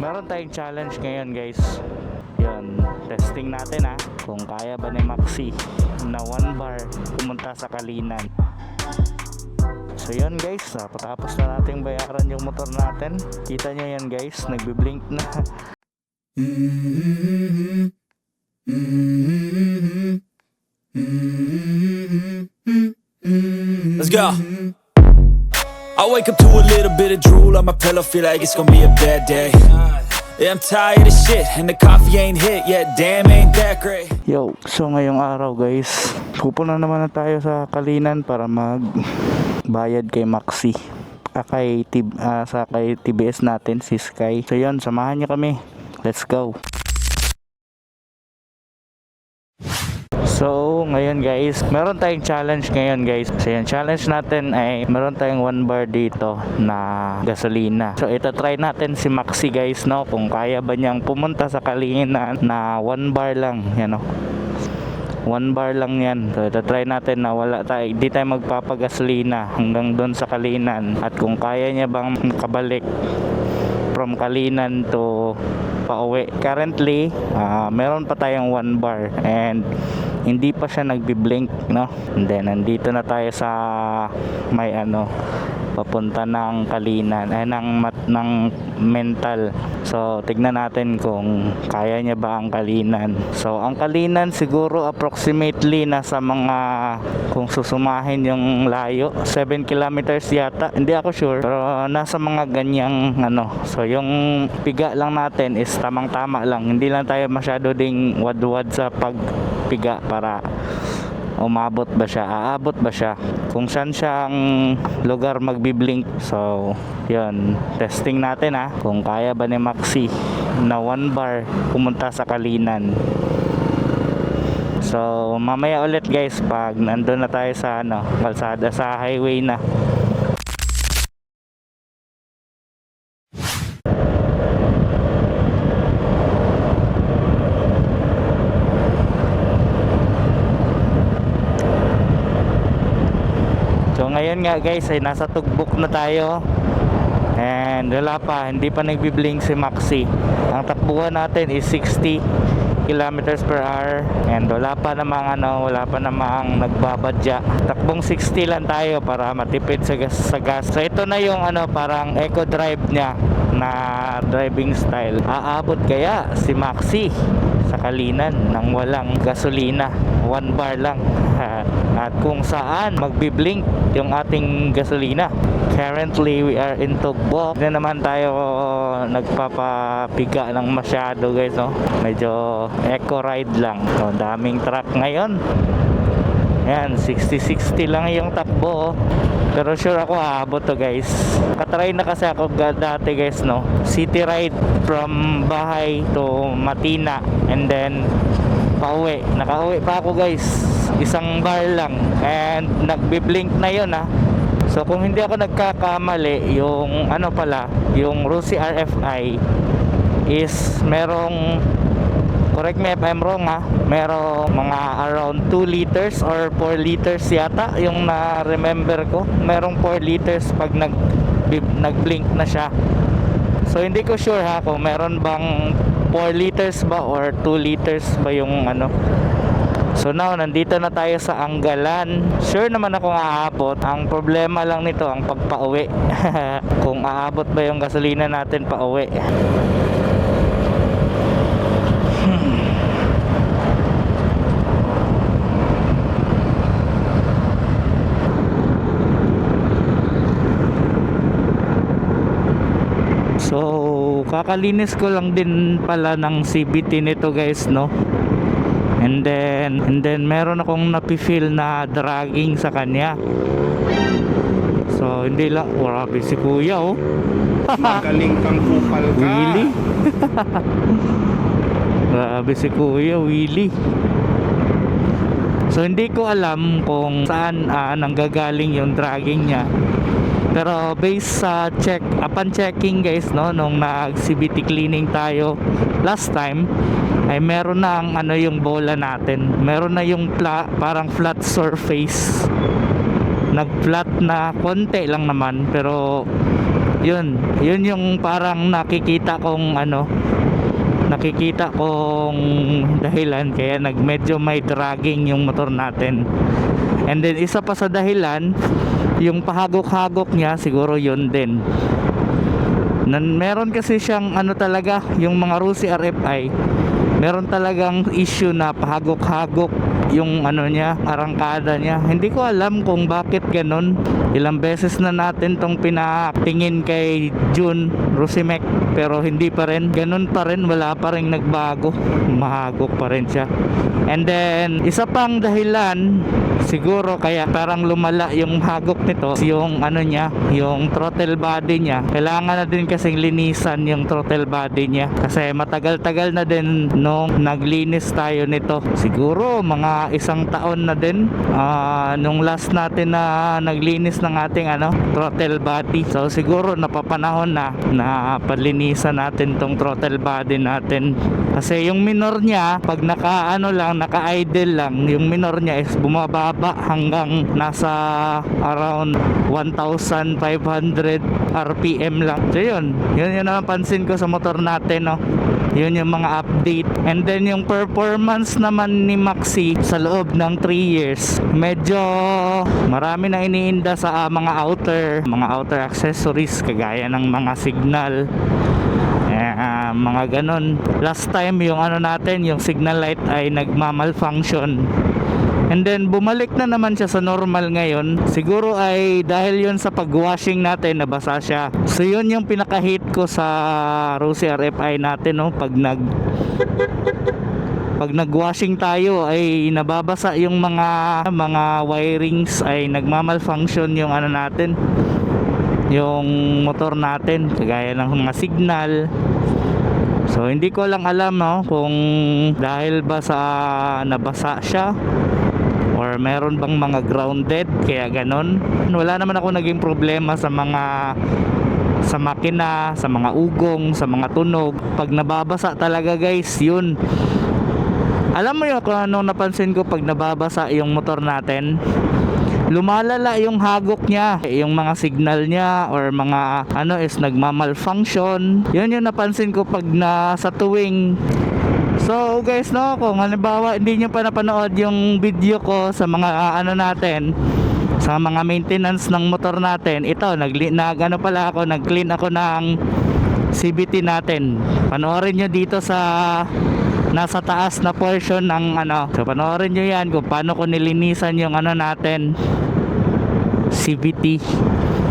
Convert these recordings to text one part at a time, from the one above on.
Meron tayong challenge ngayon guys. Yun, testing natin ha. Kung kaya ba ni Maxi na one bar pumunta sa Kalinan. So yun guys, ah, patapos na nating bayaran yung motor natin. Kita nyo yan guys, nagbiblink na. Let's go. I wake up to a little bit of drool on my pillow, feel like it's gonna be a bad day. Yeah, I'm tired of shit, and the coffee ain't hit yet. Damn, ain't that great. Yo, so ngayong araw guys, pupunta naman na tayo sa Kalinan para mag bayad kay Maxi. Ah, kay, ah, sa kay TBS natin, si Sky. So yun, samahan niyo kami. Let's go. So, ngayon guys, meron tayong challenge ngayon guys. So, yung challenge natin ay meron tayong one bar dito na gasolina. So, ito try natin si Maxi guys, no? Kung kaya ba niyang pumunta sa Kalinan na one bar lang, yan no? One bar lang yan. So, ito try natin na wala tayo, hindi tayo magpapagasolina hanggang doon sa Kalinan. At kung kaya niya bang kabalik from Kalinan to pauwi. Currently, ah, meron pa tayong one bar and hindi pa siya nagbi-blink, no? And then, nandito na tayo sa may ano, papunta ng Kalinan, ay ng, mat, ng mental. So, tignan natin kung kaya niya ba ang Kalinan. So, ang Kalinan siguro approximately nasa mga, kung susumahin yung layo, 7 kilometers yata. Hindi ako sure, pero nasa mga ganyang ano. So, yung piga lang natin is tamang-tama lang. Hindi lang tayo masyado ding wad-wad sa pagpiga para umabot ba siya, aabot ba siya, kung saan siyang lugar magbiblink. So, yun, testing natin ha, kung kaya ba ni Maxi na one bar pumunta sa Kalinan. So, mamaya ulit guys pag nandun na tayo sa ano, kalsada sa highway na. Ngayon nga guys ay nasa tugbok na tayo. And wala pa, hindi pa nagbiblink si Maxi. Ang takbuhan natin is 60 kilometers per hour. And wala pa namang ano, wala pa namang nagbabadya. Takbong 60 lang tayo para matipid sa gas, sa gas. So ito na yung ano, parang eco drive niya na driving style. Aabot kaya si Maxi sa Kalinan nang walang gasolina bar lang. At kung saan magbiblink yung ating gasolina. Currently we are in Tugbo. Hindi naman tayo nagpapapiga ng masyado guys no? Medyo eco ride lang. So daming truck ngayon. Yan 60-60 lang yung takbo oh. pero sure ako aabot to guys. Katry na kasi ako dati guys no? City ride from bahay to Matina. And then pauwi nakauwi pa ako guys. Isang bar lang. And nagbi-blink na yun ah. So kung hindi ako nagkakamali yung ano pala yung Rusi RFI is merong correct me if I'm wrong ha merong mga around 2 liters or 4 liters yata yung na-remember ko. Merong 4 liters pag nag bib- nag-blink na siya. So hindi ko sure ha kung meron bang 4 liters ba or 2 liters ba yung ano So now, nandito na tayo sa Anggalan. Sure naman ako aabot. Ang problema lang nito, ang pagpauwi. Kung aabot ba yung gasolina natin pauwi. So, kakalinis ko lang din pala ng CBT nito guys, no? And then, and then meron akong napi-feel na dragging sa kanya. So, hindi lang, grabe si kuya, oh. Magaling kang kupal ka. Willy. grabe si kuya, Willy. So, hindi ko alam kung saan ah, nanggagaling yung dragging niya. Pero based sa check, upon checking guys, no, nung nag-CBT cleaning tayo last time, ay meron na ang ano yung bola natin. Meron na yung pla, parang flat surface. Nag-flat na konti lang naman, pero yun yun yung parang nakikita kong ano nakikita kong dahilan kaya nag medyo may dragging yung motor natin and then isa pa sa dahilan yung pahagok-hagok niya siguro yun din Nan, meron kasi siyang ano talaga yung mga Rusi RFI meron talagang issue na pahagok-hagok yung ano niya, arangkada niya. Hindi ko alam kung bakit ganun. Ilang beses na natin tong pinatingin kay June Rusimek pero hindi pa rin. Ganun pa rin, wala pa rin nagbago. Mahagok pa rin siya. And then, isa pang dahilan siguro kaya parang lumala yung hagok nito yung ano niya, yung throttle body niya. Kailangan na din kasing linisan yung throttle body niya kasi matagal-tagal na din nung naglinis tayo nito. Siguro mga isang taon na din ah, nung last natin na naglinis ng ating ano throttle body. So siguro napapanahon na na palinisan natin tong throttle body natin. Kasi yung minor niya pag naka ano lang, naka idle lang, yung minor niya is bumababa hanggang nasa around 1,500 RPM lang. So yun, yun yung napansin ko sa motor natin, no. Yun yung mga update. And then yung performance naman ni Maxi sa loob ng 3 years, medyo marami na iniinda sa ah, mga outer, mga outer accessories kagaya ng mga signal, ah, mga ganon. Last time yung ano natin, yung signal light ay nagmamalfunction. And then bumalik na naman siya sa normal ngayon. Siguro ay dahil yun sa pag-washing natin nabasa siya. So yun yung pinaka-hit ko sa Rosy RFI natin no pag nag pag nag-washing tayo ay nababasa yung mga mga wirings ay nagmamalfunction yung ano natin yung motor natin kagaya ng mga signal So hindi ko lang alam no kung dahil ba sa nabasa siya or meron bang mga grounded kaya ganon. Wala naman ako naging problema sa mga sa makina, sa mga ugong, sa mga tunog. Pag nababasa talaga guys, yun. Alam mo yun kung anong napansin ko pag nababasa yung motor natin? lumalala yung hagok niya yung mga signal niya or mga ano is nagmamalfunction yun yung napansin ko pag na sa tuwing so guys no kung halimbawa hindi nyo pa napanood yung video ko sa mga ah, ano natin sa mga maintenance ng motor natin ito nag, nag ano pala ako nag clean ako ng CVT natin. Panoorin nyo dito sa nasa taas na portion ng ano. So panoorin nyo yan kung paano ko nilinisan yung ano natin CVT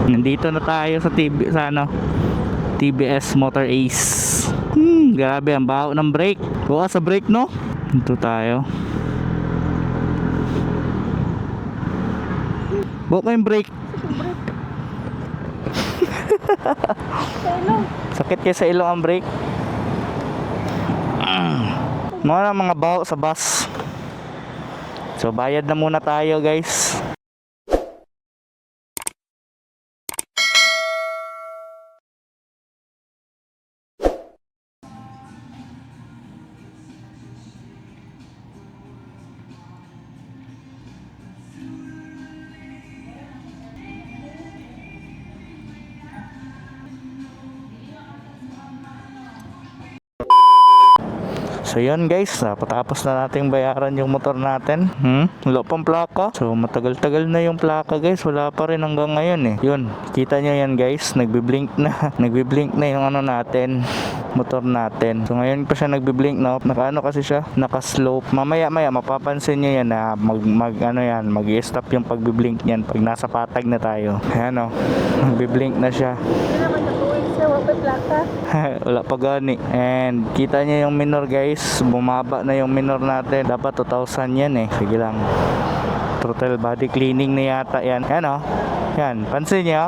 nandito na tayo sa TV sa ano TBS Motor Ace. Hmm, grabe ang baho ng brake buka sa brake no? Dito tayo. Buka yung brake sakit kayo sa ilong ang brake mga mga baho sa bus. So bayad na muna tayo guys So yun guys, ah, na nating bayaran yung motor natin. Hmm? Wala pang plaka. So matagal-tagal na yung plaka guys. Wala pa rin hanggang ngayon eh. Yun, kita nyo yan guys. Nagbiblink na. Nagbiblink na yung ano natin. Motor natin. So ngayon pa siya nagbiblink na. Naka ano kasi siya? Naka-slope. Mamaya maya mapapansin nyo yan na mag, mag ano yan. mag stop yung pagbiblink niyan pag nasa patag na tayo. Ayan o. Nagbiblink na siya. wala pa gani. And kita niya yung minor guys. Bumaba na yung minor natin. Dapat 2,000 yan eh. Sige lang. Throttle body cleaning na yata yan. Yan o yan. Pansin niyo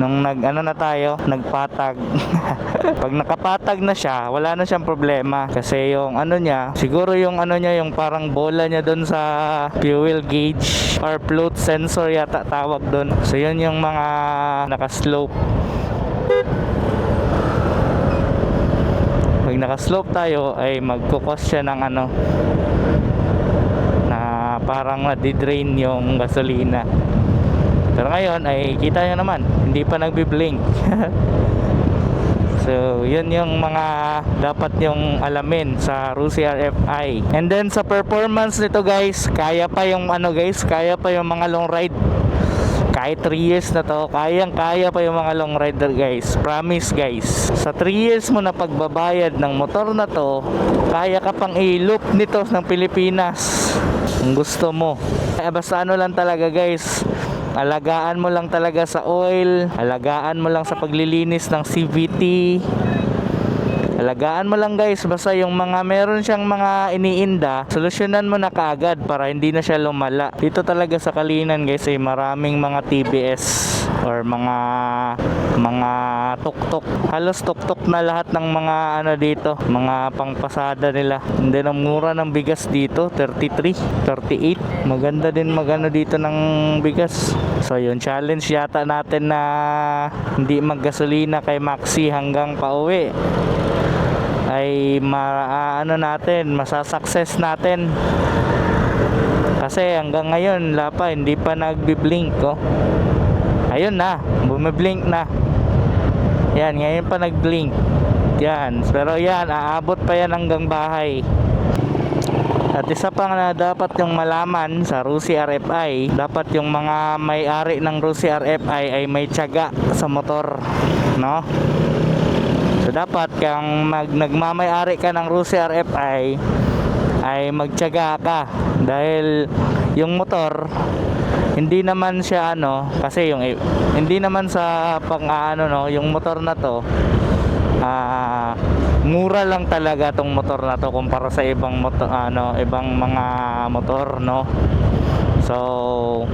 nung nag ano na tayo nagpatag. Pag nakapatag na siya wala na siyang problema. Kasi yung ano niya siguro yung ano niya yung parang bola niya doon sa fuel gauge or float sensor yata tawag doon so yun yung mga naka-slope. pag naka-slope tayo ay magkukos siya ng ano na parang nadidrain yung gasolina pero ngayon ay kita nyo naman hindi pa nagbi-blink. So, yun yung mga dapat yung alamin sa Rusi RFI. And then sa performance nito guys, kaya pa yung ano guys, kaya pa yung mga long ride. Kahit 3 years na to, kayang kaya pa yung mga long rider guys. Promise guys. Sa 3 years mo na pagbabayad ng motor na to, kaya ka pang i-loop nito ng Pilipinas. Kung gusto mo. Eh, basta ano lang talaga guys, alagaan mo lang talaga sa oil, alagaan mo lang sa paglilinis ng CVT, Alagaan mo lang guys, basta yung mga meron siyang mga iniinda, solusyonan mo na kaagad para hindi na siya lumala. Dito talaga sa Kalinan guys ay maraming mga TBS or mga mga tuktok. Halos tuktok na lahat ng mga ano dito, mga pangpasada nila. Hindi na mura ng bigas dito, 33, 38. Maganda din magano dito ng bigas. So yun, challenge yata natin na hindi maggasolina kay Maxi hanggang pauwi ay ma ano natin, masasucess natin. Kasi hanggang ngayon, wala pa, hindi pa nagbi-blink ko. Ayun na, bumiblink na. Yan, ngayon pa nag-blink. Yan, pero yan, aabot pa yan hanggang bahay. At isa pa na dapat yung malaman sa Rusi RFI, dapat yung mga may-ari ng Rusi RFI ay may tiyaga sa motor, no? So dapat kang mag nagmamay-ari ka ng Rusi RFI ay magtiyaga ka. Dahil yung motor hindi naman siya ano kasi yung hindi naman sa pang ano no yung motor na to ah mura lang talaga tong motor na to kumpara sa ibang motor ano ibang mga motor no? So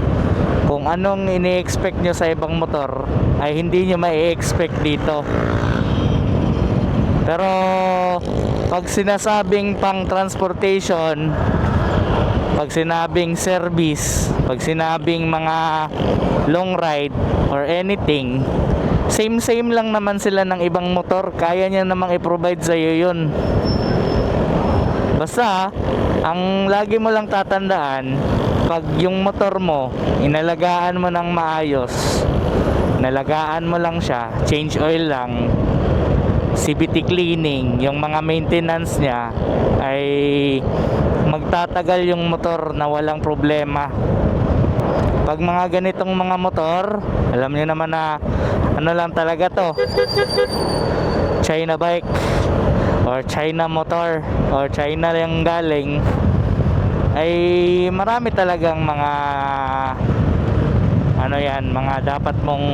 kung anong ini-expect nyo sa ibang motor ay hindi nyo mai-expect dito pero pag sinasabing pang transportation, pag sinabing service, pag sinabing mga long ride or anything, same same lang naman sila ng ibang motor. Kaya niya namang i-provide sa iyo 'yun. Basta ang lagi mo lang tatandaan, pag yung motor mo inalagaan mo ng maayos, inalagaan mo lang siya, change oil lang, CVT cleaning, yung mga maintenance niya ay magtatagal yung motor na walang problema. Pag mga ganitong mga motor, alam niyo naman na ano lang talaga to. China bike or China motor or China yung galing ay marami talagang mga ano yan, mga dapat mong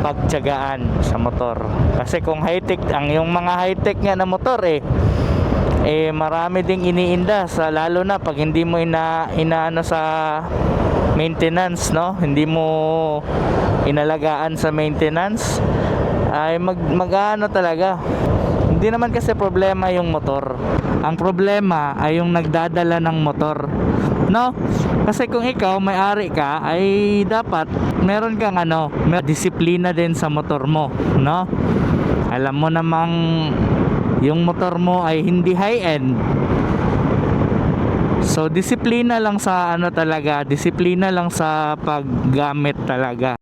pagtyagaan sa motor. Kasi kung high-tech, ang yung mga high-tech nga na motor eh, eh marami ding iniinda sa lalo na pag hindi mo ina inaano sa maintenance no? Hindi mo inalagaan sa maintenance ay mag mag-ano talaga. Hindi naman kasi problema yung motor. Ang problema ay yung nagdadala ng motor no? Kasi kung ikaw may-ari ka ay dapat meron kang ano may disiplina din sa motor mo no? Alam mo namang yung motor mo ay hindi high end so disiplina lang sa ano talaga disiplina lang sa paggamit talaga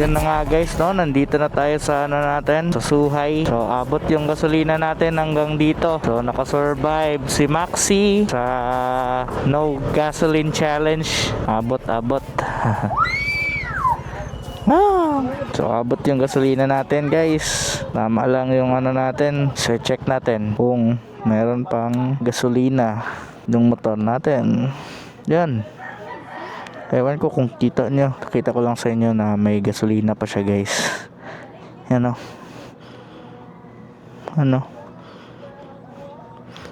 yun na nga guys, no? Nandito na tayo sa ano natin, sa Suhay. So abot yung gasolina natin hanggang dito. So nakasurvive si Maxi sa no gasoline challenge. Abot, abot. Ah, so abot yung gasolina natin guys. Tama lang yung ano natin. So check natin kung meron pang gasolina yung motor natin. Yan. Ewan ko kung kita nyo. Kita ko lang sa inyo na may gasolina pa siya guys. Yan o. Ano?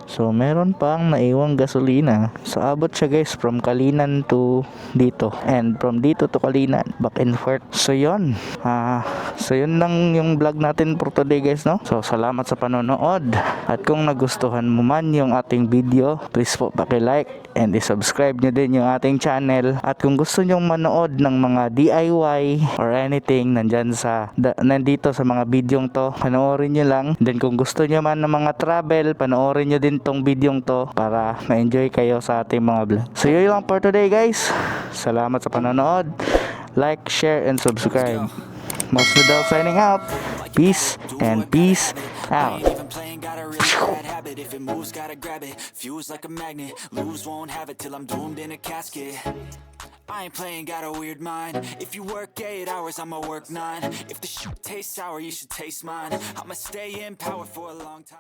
So, meron pang naiwang gasolina. So, abot siya guys from Kalinan to dito. And from dito to Kalinan, back and forth. So, yon Ah, so, yun lang yung vlog natin for today guys, no? So, salamat sa panonood. At kung nagustuhan mo man yung ating video, please po paki-like and i-subscribe nyo din yung ating channel. At kung gusto nyong manood ng mga DIY or anything nandyan sa, da, nandito sa mga bidyong to, panoorin nyo lang. Then kung gusto nyo man ng mga travel, panoorin nyo din tong bidyong to para ma-enjoy kayo sa ating mga vlog. So yun lang for today guys. Salamat sa panonood. Like, share, and subscribe. Most Vidal signing out. Peace and peace out. ain't got a really bad habit. If it moves, gotta grab it. Fuse like a magnet. Lose, won't have it till I'm doomed in a casket. I ain't playing, got a weird mind. If you work eight hours, I'ma work nine. If the shit tastes sour, you should taste mine. I'ma stay in power for a long time.